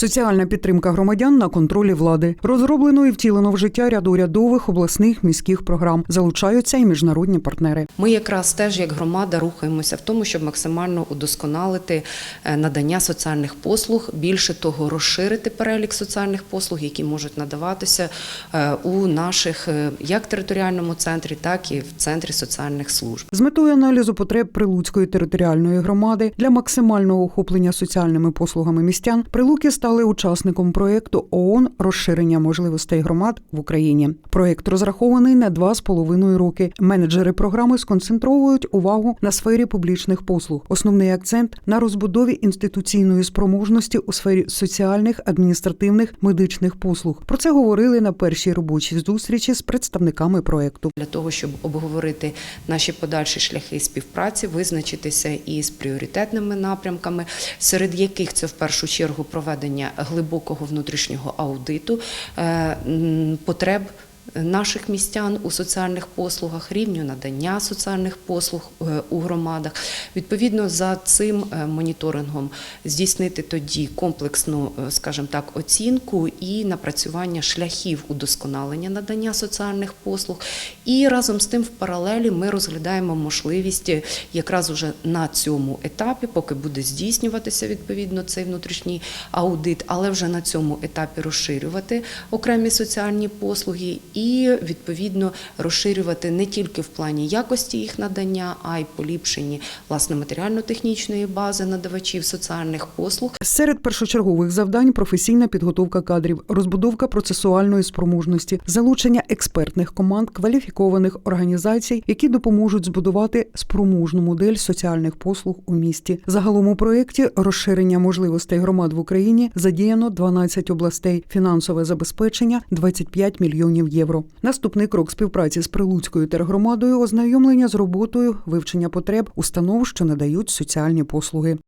Соціальна підтримка громадян на контролі влади розроблено і втілено в життя ряд урядових обласних міських програм. Залучаються і міжнародні партнери. Ми якраз теж як громада рухаємося в тому, щоб максимально удосконалити е, надання соціальних послуг. Більше того, розширити перелік соціальних послуг, які можуть надаватися е, у наших е, як територіальному центрі, так і в центрі соціальних служб. З метою аналізу потреб Прилуцької територіальної громади для максимального охоплення соціальними послугами містян Прилуки стали учасником проєкту ООН розширення можливостей громад в Україні. Проєкт розрахований на два з половиною роки. Менеджери програми сконцентровують увагу на сфері публічних послуг. Основний акцент на розбудові інституційної спроможності у сфері соціальних, адміністративних, медичних послуг. Про це говорили на першій робочій зустрічі з представниками проєкту. Для того щоб обговорити наші подальші шляхи співпраці, визначитися із пріоритетними напрямками, серед яких це в першу чергу проведення глибокого внутрішнього аудиту е, потреб. Наших містян у соціальних послугах, рівню надання соціальних послуг е, у громадах. Відповідно за цим е, моніторингом здійснити тоді комплексну, е, скажімо так, оцінку і напрацювання шляхів удосконалення надання соціальних послуг. І разом з тим, в паралелі, ми розглядаємо можливість якраз уже на цьому етапі, поки буде здійснюватися відповідно цей внутрішній аудит, але вже на цьому етапі розширювати окремі соціальні послуги і відповідно розширювати не тільки в плані якості їх надання, а й поліпшенні власне матеріально-технічної бази надавачів соціальних послуг. Серед першочергових завдань професійна підготовка кадрів, розбудовка процесуальної спроможності, залучення експертних команд, кваліфікованих організацій, які допоможуть збудувати спроможну модель соціальних послуг у місті. Загалом у проєкті розширення можливостей громад в Україні задіяно 12 областей, фінансове забезпечення 25 мільйонів євро. Наступний крок співпраці з Прилуцькою тергромадою ознайомлення з роботою, вивчення потреб установ, що надають соціальні послуги.